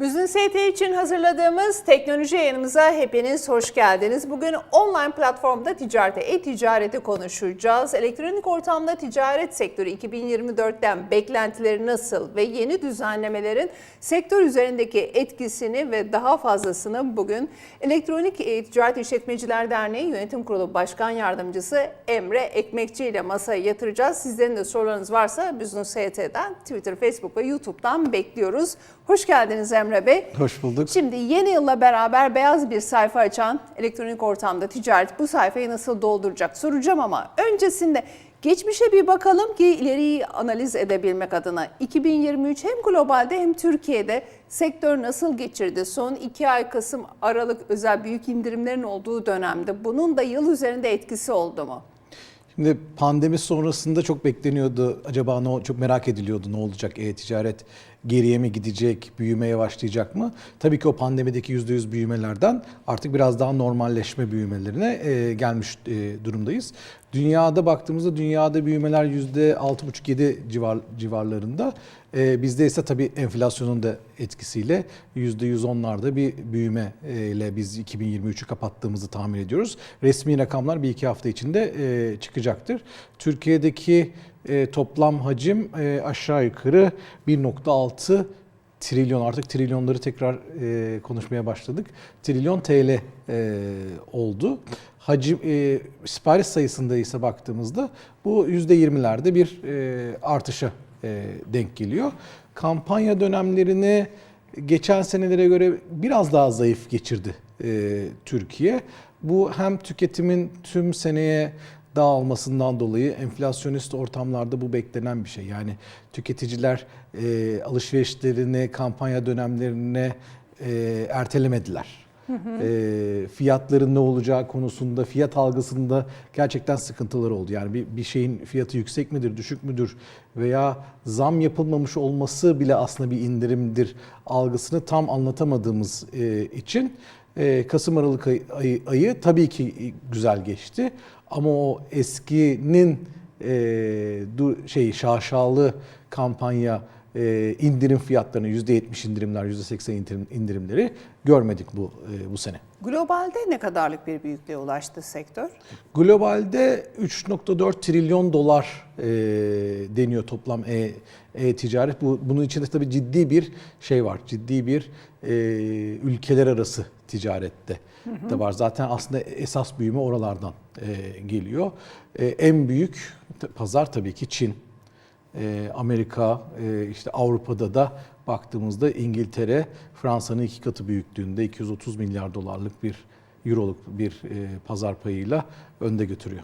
Büzün ST için hazırladığımız teknoloji yayınımıza hepiniz hoş geldiniz. Bugün online platformda ticarete, e-ticareti konuşacağız. Elektronik ortamda ticaret sektörü 2024'ten beklentileri nasıl ve yeni düzenlemelerin sektör üzerindeki etkisini ve daha fazlasını bugün Elektronik E-Ticaret İşletmeciler Derneği Yönetim Kurulu Başkan Yardımcısı Emre Ekmekçi ile masaya yatıracağız. Sizlerin de sorularınız varsa Büzün ST'den, Twitter, Facebook ve YouTube'dan bekliyoruz. Hoş geldiniz Emre Bey. Hoş bulduk. Şimdi yeni yılla beraber beyaz bir sayfa açan elektronik ortamda ticaret bu sayfayı nasıl dolduracak soracağım ama öncesinde geçmişe bir bakalım ki ileriyi analiz edebilmek adına. 2023 hem globalde hem Türkiye'de sektör nasıl geçirdi? Son iki ay Kasım Aralık özel büyük indirimlerin olduğu dönemde bunun da yıl üzerinde etkisi oldu mu? Şimdi pandemi sonrasında çok bekleniyordu. Acaba ne çok merak ediliyordu ne olacak? E-ticaret geriye mi gidecek? Büyümeye başlayacak mı? Tabii ki o pandemideki %100 büyümelerden artık biraz daha normalleşme büyümelerine e, gelmiş e, durumdayız. Dünyada baktığımızda dünyada büyümeler %6,5-7 civar, civarlarında. E, bizde ise tabii enflasyonun da etkisiyle %110'larda bir büyüme e, ile biz 2023'ü kapattığımızı tahmin ediyoruz. Resmi rakamlar bir iki hafta içinde e, çıkacaktır. Türkiye'deki e, toplam hacim e, aşağı yukarı 1.6 trilyon artık trilyonları tekrar e, konuşmaya başladık. Trilyon TL e, oldu. Hacim e, sipariş sayısında ise baktığımızda bu %20'lerde bir e, artışa e, denk geliyor. Kampanya dönemlerini geçen senelere göre biraz daha zayıf geçirdi e, Türkiye. Bu hem tüketimin tüm seneye dağılmasından dolayı enflasyonist ortamlarda bu beklenen bir şey. Yani tüketiciler e, alışverişlerini, kampanya dönemlerine e, ertelemediler. E, fiyatların ne olacağı konusunda, fiyat algısında gerçekten sıkıntılar oldu. Yani bir, bir şeyin fiyatı yüksek midir, düşük müdür veya zam yapılmamış olması bile aslında bir indirimdir algısını tam anlatamadığımız e, için e, Kasım Aralık ayı, ayı, ayı tabii ki güzel geçti ama o eskinin e, du, şey şaşalı kampanya e, indirim fiyatlarını %70 indirimler, %80 indirim, indirimleri görmedik bu e, bu sene. Globalde ne kadarlık bir büyüklüğe ulaştı sektör? Globalde 3.4 trilyon dolar e, deniyor toplam e, e-ticaret. Bu, bunun içinde tabii ciddi bir şey var. Ciddi bir e, ülkeler arası ticarette de var. Zaten aslında esas büyüme oralardan e, geliyor. E, en büyük pazar tabii ki Çin. E, Amerika, e, işte Avrupa'da da baktığımızda İngiltere, Fransa'nın iki katı büyüklüğünde 230 milyar dolarlık bir euroluk bir e, pazar payıyla önde götürüyor.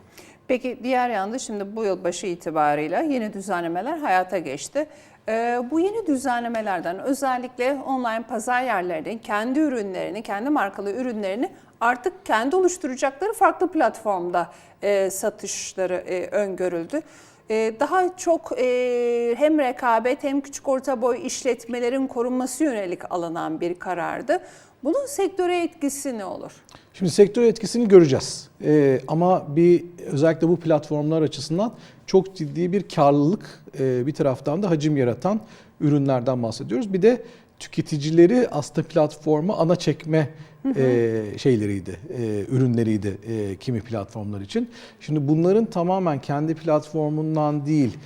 Peki diğer yanda şimdi bu yıl başı itibarıyla yeni düzenlemeler hayata geçti. Ee, bu yeni düzenlemelerden özellikle online pazar yerlerinin kendi ürünlerini, kendi markalı ürünlerini artık kendi oluşturacakları farklı platformda e, satışları öngörüldü. E, daha çok e, hem rekabet hem küçük orta boy işletmelerin korunması yönelik alınan bir karardı. Bunun sektöre etkisi ne olur? Şimdi sektör etkisini göreceğiz. Ee, ama bir özellikle bu platformlar açısından çok ciddi bir karlılık e, bir taraftan da hacim yaratan ürünlerden bahsediyoruz. Bir de tüketicileri aslında platforma ana çekme e, şeyleriydi, e, ürünleriydi e, kimi platformlar için. Şimdi bunların tamamen kendi platformundan değil,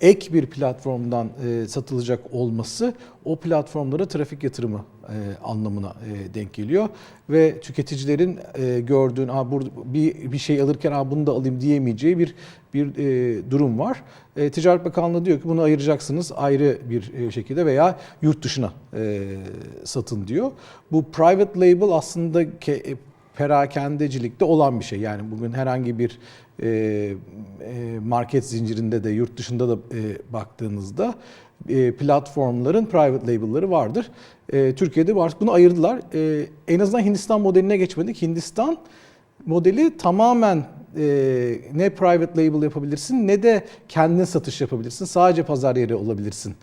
ek bir platformdan e, satılacak olması o platformlara trafik yatırımı e, anlamına e, denk geliyor ve tüketicilerin e, gördüğün "Aa, burada bir bir şey alırken "Aa, bunu da alayım diyemeyeceği bir bir e, durum var. E, Ticaret Bakanlığı diyor ki bunu ayıracaksınız ayrı bir e, şekilde veya yurt dışına e, satın diyor. Bu private label aslında ke- perakendecilikte olan bir şey. Yani bugün herhangi bir e, e, market zincirinde de yurt dışında da e, baktığınızda e, platformların private label'ları vardır. E, Türkiye'de var. Bunu ayırdılar. E, en azından Hindistan modeline geçmedik. Hindistan modeli tamamen e, ne private label yapabilirsin ne de kendin satış yapabilirsin. Sadece pazar yeri olabilirsin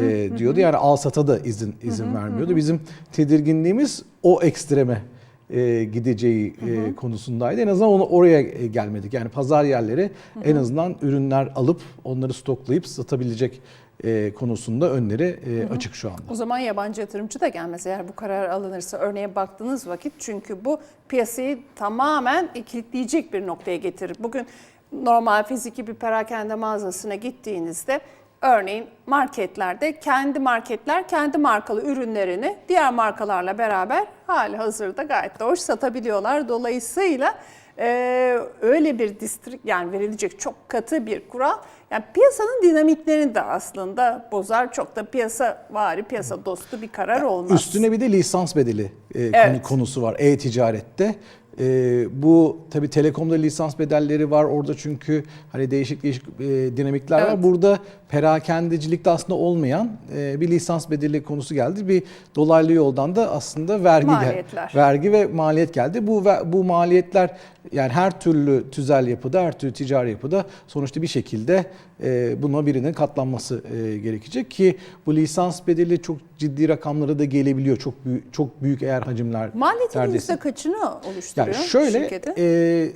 e, diyordu. Yani al sata da izin izin vermiyordu. Bizim tedirginliğimiz o ekstreme e, gideceği e, konusundaydı. En azından onu oraya e, gelmedik. Yani pazar yerleri en azından ürünler alıp onları stoklayıp satabilecek e, konusunda önleri e, açık şu anda. O zaman yabancı yatırımcı da gelmez eğer bu karar alınırsa. Örneğe baktığınız vakit çünkü bu piyasayı tamamen kilitleyecek bir noktaya getirir. Bugün normal fiziki bir perakende mağazasına gittiğinizde örneğin marketlerde kendi marketler kendi markalı ürünlerini diğer markalarla beraber hali hazırda gayet de hoş satabiliyorlar. Dolayısıyla ee, öyle bir distrik yani verilecek çok katı bir kural. Yani piyasanın dinamiklerini de aslında bozar. Çok da piyasa vari, piyasa dostu bir karar olmaz. Üstüne bir de lisans bedeli e, Evet. konusu var e-ticarette. E, bu tabii telekomda lisans bedelleri var orada çünkü hani değişik değişik e, dinamikler Evet. var. Burada perakendecilikte aslında olmayan e, bir lisans bedeli konusu geldi. Bir dolaylı yoldan da aslında vergi Maliyetler. vergi ve maliyet geldi. Bu bu maliyetler yani her türlü tüzel yapıda, her türlü ticari yapıda sonuçta bir şekilde buna birinin katlanması e, gerekecek ki bu lisans bedeli çok ciddi rakamlara da gelebiliyor. Çok büyük, çok büyük eğer hacimler Maliyetin yüzde kaçını oluşturuyor Yani şöyle e,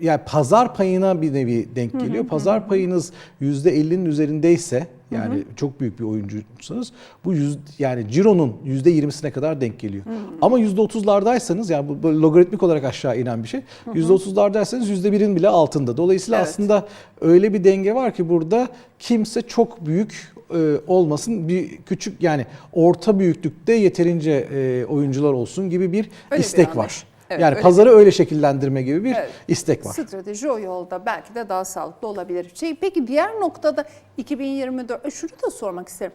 yani pazar payına bir nevi denk geliyor. Pazar payınız %50'nin üzerindeyse yani çok büyük bir oyuncuysanız bu yüz, yani cironun %20'sine kadar denk geliyor. Ama %30'lardaysanız yani bu böyle logaritmik olarak aşağı inen bir şey. %30'lardaysanız %1'in bile altında. Dolayısıyla Evet. aslında öyle bir denge var ki burada kimse çok büyük e, olmasın bir küçük yani orta büyüklükte yeterince e, oyuncular olsun gibi bir bir istek var. Evet, yani öyle pazarı öyle şekillendirme gibi bir Evet. istek var. Strateji o yolda belki de daha sağlıklı olabilir. Şey, peki diğer noktada 2024, e, şunu da sormak isterim.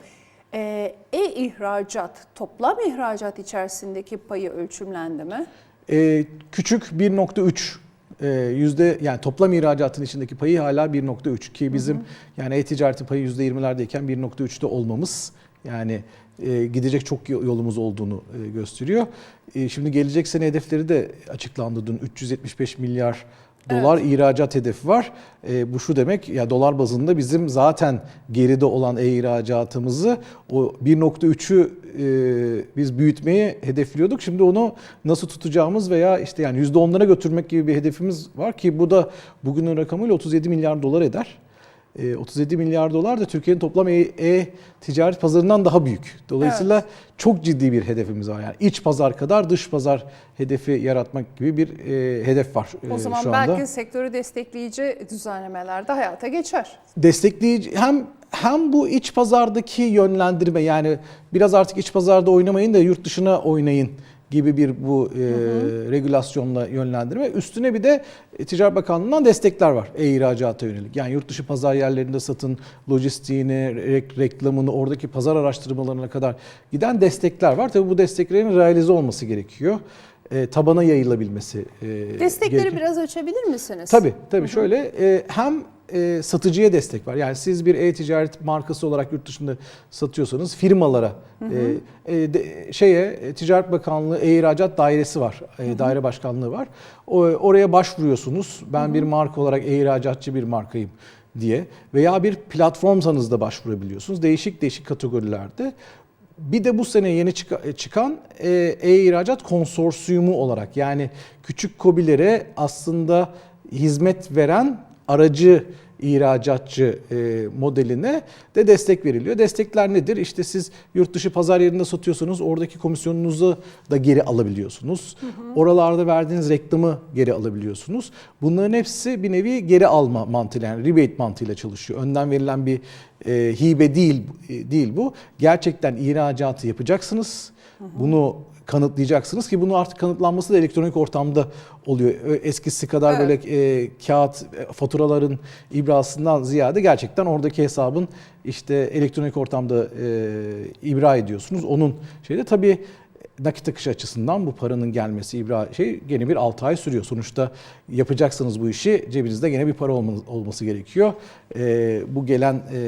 Ee, E-ihracat, toplam ihracat içerisindeki payı ölçümlendi mi? Ee, küçük 1.3 e, yüzde yani toplam ihracatın içindeki payı hala 1.3 ki bizim yani e-ticaretin payı %20'lerdeyken 1.3'te olmamız yani e, gidecek çok yolumuz olduğunu e, gösteriyor. E, şimdi gelecek sene hedefleri de açıklandı dün 375 milyar dolar ihracat hedefi var. E, bu şu demek ya dolar bazında bizim zaten geride olan e-ihracatımızı o 1.3'ü e, biz büyütmeyi hedefliyorduk. Şimdi onu nasıl tutacağımız veya işte yani %10'lara götürmek gibi bir hedefimiz var ki bu da bugünün rakamıyla 37 milyar dolar eder. E, 37 milyar dolar da Türkiye'nin toplam e- e-ticaret pazarından daha büyük. Dolayısıyla çok ciddi bir hedefimiz var. Yani iç pazar kadar dış pazar hedefi yaratmak gibi bir e, hedef var O e, zaman şu anda. belki sektörü destekleyici düzenlemeler de hayata geçer. destekleyici hem hem bu iç pazardaki yönlendirme yani biraz artık iç pazarda oynamayın da yurt dışına oynayın gibi bir bu e, regülasyonla yönlendirme. Üstüne bir de e, Ticaret Bakanlığı'ndan destekler var e-ihracata yönelik. Yani yurt dışı pazar yerlerinde satın, lojistiğini, re- reklamını, oradaki pazar araştırmalarına kadar giden destekler var. Tabii bu desteklerin realize olması gerekiyor. E, tabana yayılabilmesi e, Destekleri gerekiyor. biraz açabilir misiniz? Tabii tabii şöyle e, hem e, satıcıya destek var. Yani siz bir e-ticaret markası olarak yurt dışında satıyorsanız firmalara e, e, de- şeye e, Ticaret Bakanlığı e-ihracat dairesi var. E, daire başkanlığı var. O, oraya başvuruyorsunuz. Ben bir marka olarak e-ihracatçı bir markayım diye veya bir platformsanız da başvurabiliyorsunuz. Değişik değişik kategorilerde. Bir de bu sene yeni çıka- çıkan e-ihracat konsorsiyumu olarak yani küçük kobilere aslında hizmet veren aracı ihracatçı e, modeline de destek veriliyor. Destekler nedir? İşte siz yurt dışı pazar yerinde satıyorsanız oradaki komisyonunuzu da geri alabiliyorsunuz. Oralarda verdiğiniz reklamı geri alabiliyorsunuz. Bunların hepsi bir nevi geri alma mantığıyla yani rebate mantığıyla çalışıyor. Önden verilen bir e, hibe değil e, değil bu. Gerçekten ihracatı yapacaksınız. Bunu kanıtlayacaksınız ki bunu artık kanıtlanması da elektronik ortamda oluyor. Eskisi kadar Evet. böyle e, kağıt e, faturaların ibrasından ziyade gerçekten oradaki hesabın işte elektronik ortamda e, ibra ediyorsunuz. Onun şeyde tabii nakit akışı açısından bu paranın gelmesi ibra şey gene bir 6 ay sürüyor. Sonuçta yapacaksınız bu işi cebinizde gene bir para olma- olması gerekiyor. E, bu gelen e,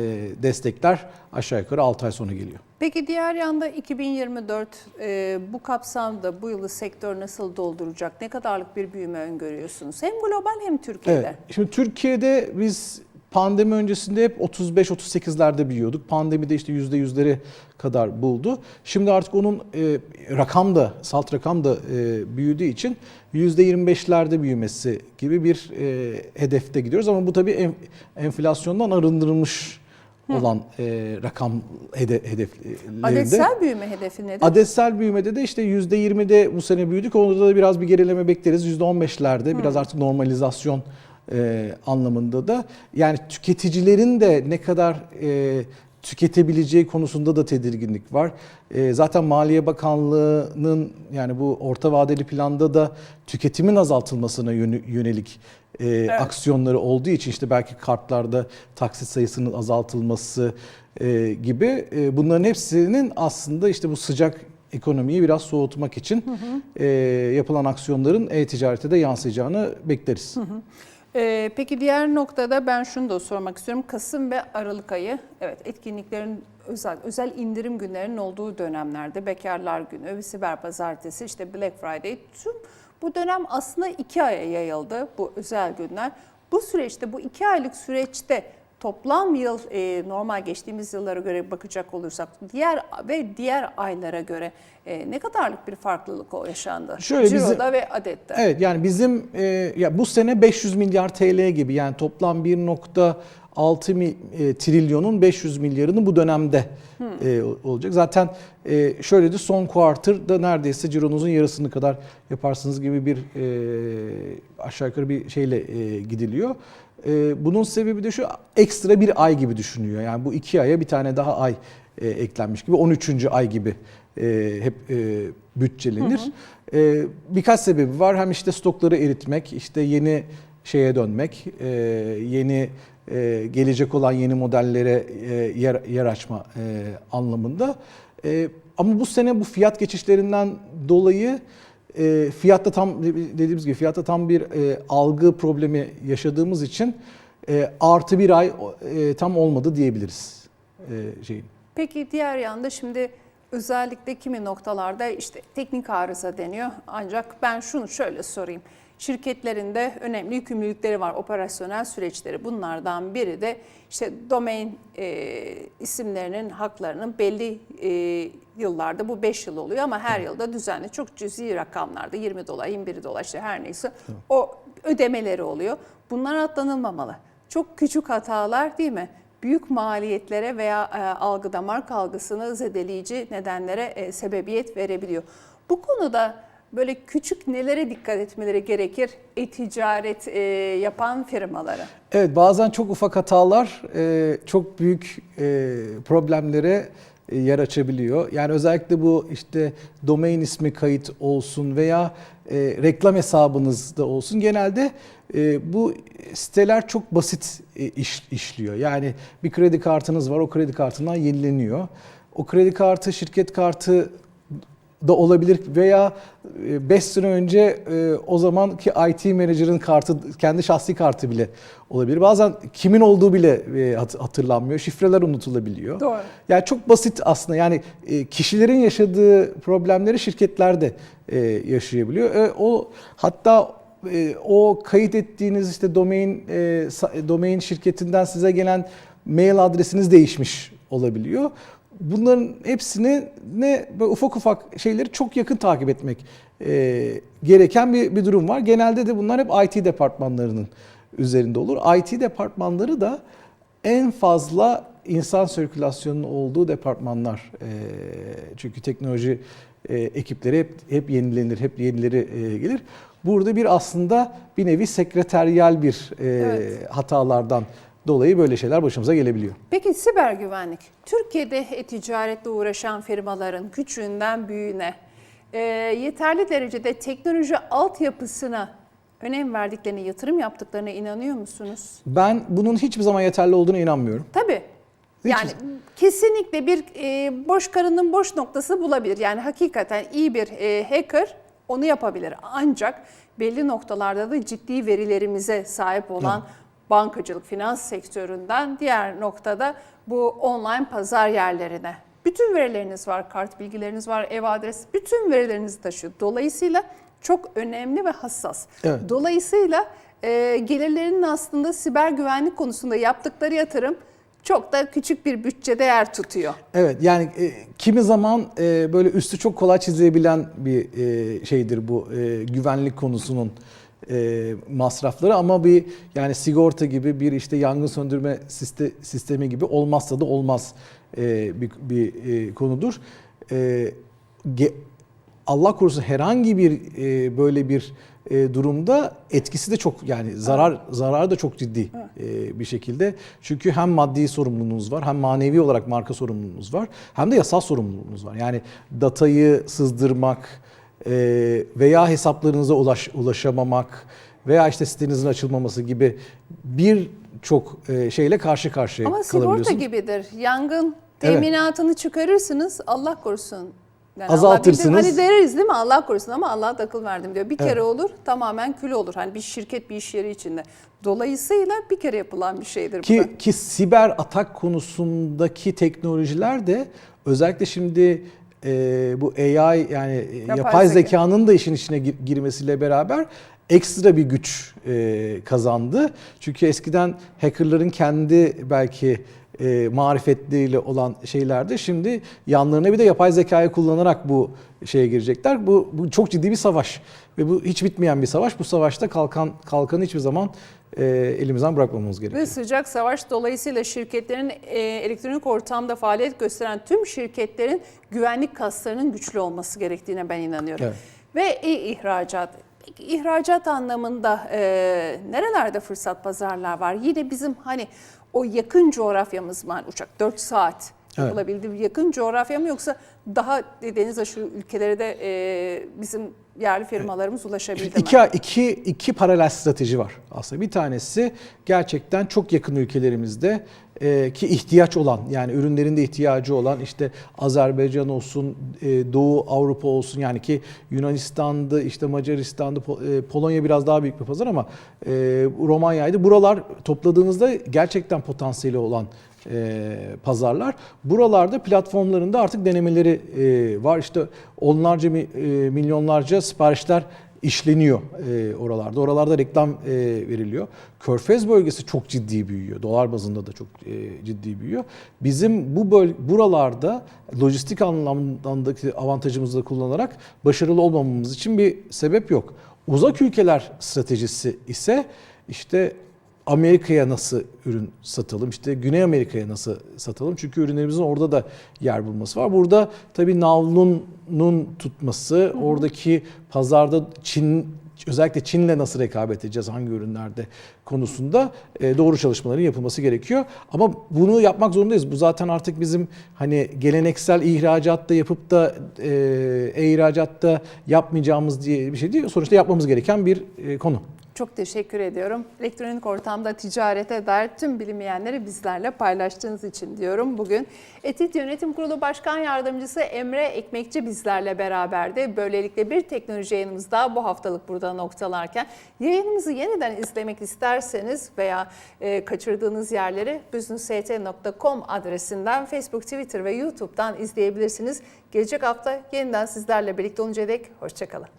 destekler aşağı yukarı 6 ay sonra geliyor. Peki diğer yanda 2024 e, bu kapsamda bu yılı sektör nasıl dolduracak? Ne kadarlık bir büyüme öngörüyorsunuz? Hem global hem Türkiye'de. Evet. Şimdi Türkiye'de biz pandemi öncesinde hep 35-38'lerde büyüyorduk. Pandemide işte yüzleri kadar buldu. Şimdi artık onun e, rakam da, salt rakam da e, büyüdüğü için %25'lerde büyümesi gibi bir e, hedefte gidiyoruz. Ama bu tabii en, enflasyondan arındırılmış olan e, rakam hede, hedeflerinde. Adetsel büyüme hedefi nedir? Adetsel büyümede de işte %20'de bu sene büyüdük. Onda da biraz bir gerileme bekleriz. %15'lerde biraz artık normalizasyon e, anlamında da. Yani tüketicilerin de ne kadar e, tüketebileceği konusunda da tedirginlik var. E, zaten Maliye Bakanlığı'nın yani bu orta vadeli planda da tüketimin azaltılmasına yönelik e, aksiyonları olduğu için işte belki kartlarda taksit sayısının azaltılması e, gibi e, bunların hepsinin aslında işte bu sıcak ekonomiyi biraz soğutmak için e, yapılan aksiyonların e-ticarete de yansıyacağını bekleriz. Ee, peki diğer noktada ben şunu da sormak istiyorum. Kasım ve Aralık ayı evet etkinliklerin özel özel indirim günlerinin olduğu dönemlerde Bekarlar Günü ve Siber Pazartesi işte Black Friday tüm bu dönem aslında iki aya yayıldı bu özel günler. Bu süreçte bu iki aylık süreçte toplam yıl e, normal geçtiğimiz yıllara göre bakacak olursak diğer ve diğer aylara göre e, ne kadarlık bir farklılık o yaşandı? Şöyle bizim- Ciro'da ve adette. Evet yani bizim e, ya bu sene 500 milyar TL gibi yani toplam 1.6 mi- e, trilyonun 500 milyarını bu dönemde e, olacak. Zaten e, şöyle de son quarter'da neredeyse cironuzun yarısını kadar yaparsınız gibi bir e, aşağı yukarı bir şeyle e, gidiliyor. E, bunun sebebi de şu ekstra bir ay gibi düşünüyor. Yani bu iki aya bir tane daha ay e, eklenmiş gibi 13. ay gibi e, hep e, bütçelenir. E, birkaç sebebi var. Hem işte stokları eritmek, işte yeni şeye dönmek, yeni gelecek olan yeni modellere yer, yer açma anlamında. Ama bu sene bu fiyat geçişlerinden dolayı e, fiyatta tam dediğimiz gibi fiyatta tam bir e, algı problemi yaşadığımız için e, artı bir ay e, tam olmadı diyebiliriz e, şeyin. Peki diğer yanda şimdi özellikle kimi noktalarda işte teknik arıza deniyor. Ancak ben şunu şöyle sorayım. Şirketlerinde önemli yükümlülükleri var, operasyonel süreçleri. Bunlardan biri de işte domain e, isimlerinin haklarının belli e, yıllarda bu 5 yıl oluyor ama her yılda düzenli çok cüzi rakamlarda 20 dolar, 21 dolar işte her neyse o ödemeleri oluyor. Bunlar atlanılmamalı. Çok küçük hatalar değil mi? büyük maliyetlere veya e, algıda marka algısını zedeleyici nedenlere e, sebebiyet verebiliyor. Bu konuda böyle küçük nelere dikkat etmeleri gerekir e-ticaret e, yapan firmalara? Evet bazen çok ufak hatalar e, çok büyük e, problemlere e, yer açabiliyor. Yani özellikle bu işte domain ismi kayıt olsun veya e, reklam hesabınızda olsun genelde e, bu siteler çok basit e, iş, işliyor. Yani bir kredi kartınız var o kredi kartından yenileniyor. O kredi kartı şirket kartı da olabilir veya 5 sene önce e, o zamanki IT manager'ın kartı kendi şahsi kartı bile olabilir. Bazen kimin olduğu bile e, hat- hatırlanmıyor. Şifreler unutulabiliyor. Doğru. Yani çok basit aslında. Yani e, kişilerin yaşadığı problemleri şirketler de e, yaşayabiliyor. E, O hatta e, o kayıt ettiğiniz işte domain e, domain şirketinden size gelen mail adresiniz değişmiş olabiliyor. Bunların hepsini ne böyle ufak ufak şeyleri çok yakın takip etmek e, gereken bir, bir durum var. Genelde de bunlar hep IT departmanlarının üzerinde olur. IT departmanları da en fazla insan sirkülasyonunun olduğu departmanlar. E, çünkü teknoloji e, ekipleri hep hep yenilenir, hep yenileri e, gelir. Burada bir aslında bir nevi sekreteryal bir e, Evet. hatalardan dolayı böyle şeyler başımıza gelebiliyor. Peki siber güvenlik, Türkiye'de e-ticaretle uğraşan firmaların küçüğünden büyüğüne e, yeterli derecede teknoloji altyapısına önem verdiklerine, yatırım yaptıklarına inanıyor musunuz? Ben bunun hiçbir zaman yeterli olduğuna inanmıyorum. Tabii. Hiç- Yani kesinlikle bir e, boş karının boş noktası bulabilir. Yani hakikaten iyi bir e, hacker onu yapabilir. Ancak belli noktalarda da ciddi verilerimize sahip olan bankacılık, finans sektöründen diğer noktada bu online pazar yerlerine. Bütün verileriniz var, kart bilgileriniz var, ev adresi, bütün verilerinizi taşıyor. Dolayısıyla çok önemli ve hassas. Evet. Dolayısıyla e, gelirlerinin aslında siber güvenlik konusunda yaptıkları yatırım çok da küçük bir bütçede yer tutuyor. Evet yani e, kimi zaman e, böyle üstü çok kolay çizilebilen bir e, şeydir bu e, güvenlik konusunun e, masrafları ama bir yani sigorta gibi bir işte yangın söndürme siste, sistemi gibi olmazsa da olmaz e, bir, bir e, konudur. E, ge- Allah korusun herhangi bir e, böyle bir e, durumda etkisi de çok yani zarar zarar da çok ciddi e, bir şekilde. Çünkü hem maddi sorumluluğunuz var, hem manevi olarak marka sorumluluğunuz var, hem de yasal sorumluluğunuz var. Yani datayı sızdırmak veya hesaplarınıza ulaş, ulaşamamak veya işte sitenizin açılmaması gibi birçok e, şeyle karşı karşıya Ama sigorta kalabiliyorsunuz. gibidir. Yangın Evet. teminatını çıkarırsınız Allah korusun. Yani Azaltırsınız. Allah bildiğin- hani deriz değil mi Allah korusun ama Allah'a da akıl verdim diyor. Bir Evet. kere olur tamamen kül olur. Hani bir şirket bir iş yeri içinde. Dolayısıyla bir kere yapılan bir şeydir bu da. Ki, ki siber atak konusundaki teknolojiler de özellikle şimdi e, bu AI yani e, yapay, zeka. zekanın da işin içine gir- girmesiyle beraber ekstra bir güç e, kazandı. Çünkü eskiden hackerların kendi belki e, marifetleriyle olan şeylerde şimdi yanlarına bir de yapay zekayı kullanarak bu şeye girecekler. Bu, bu çok ciddi bir savaş ve bu hiç bitmeyen bir savaş. Bu savaşta kalkan kalkanı hiçbir zaman e, elimizden bırakmamamız gerekiyor. Ve sıcak savaş dolayısıyla şirketlerin e, elektronik ortamda faaliyet gösteren tüm şirketlerin güvenlik kaslarının güçlü olması gerektiğine ben inanıyorum. Evet. Ve i- ihracat. Peki ihracat anlamında e, nerelerde fırsat pazarlar var? Yine bizim hani o yakın coğrafyamız mı? Uçak 4 saat Evet. yapılabildiği bir yakın coğrafya mı yoksa daha deniz aşırı ülkelere de e, bizim yerli firmalarımız ulaşabildi mi? İki, iki, paralel strateji var aslında. Bir tanesi gerçekten çok yakın ülkelerimizde e, ki ihtiyaç olan yani ürünlerinde ihtiyacı olan işte Azerbaycan olsun, e, Doğu Avrupa olsun yani ki Yunanistan'da işte Macaristan'da Po- e, Polonya biraz daha büyük bir pazar ama e, Romanya'ydı. Buralar topladığınızda gerçekten potansiyeli olan e, pazarlar. Buralarda platformlarında artık denemeleri e, var. İşte onlarca e, milyonlarca siparişler işleniyor e, oralarda. Oralarda reklam e, veriliyor. Körfez bölgesi çok ciddi büyüyor. Dolar bazında da çok e, ciddi büyüyor. Bizim bu böl buralarda lojistik anlamdaki avantajımızı da kullanarak başarılı olmamamız için bir sebep yok. Uzak ülkeler stratejisi ise işte Amerika'ya nasıl ürün satalım, işte Güney Amerika'ya nasıl satalım? Çünkü ürünlerimizin orada da yer bulması var. Burada tabii navlunun tutması, oradaki pazarda Çin, özellikle Çin'le nasıl rekabet edeceğiz, hangi ürünlerde konusunda e, doğru çalışmaların yapılması gerekiyor. Ama bunu yapmak zorundayız. Bu zaten artık bizim hani geleneksel ihracatta yapıp da e, e-ihracatta yapmayacağımız diye bir şey değil. Sonuçta yapmamız gereken bir e, konu. Çok teşekkür ediyorum. Elektronik ortamda ticarete dair tüm bilinmeyenleri bizlerle paylaştığınız için diyorum. Bugün Etit Yönetim Kurulu Başkan Yardımcısı Emre Ekmekçi bizlerle beraberdi. Böylelikle bir teknoloji yayınımız daha bu haftalık burada noktalarken yayınımızı yeniden izlemek isterseniz veya e, kaçırdığınız yerleri business.st.com adresinden Facebook, Twitter ve YouTube'dan izleyebilirsiniz. Gelecek hafta yeniden sizlerle birlikte oluncaya dek hoşçakalın.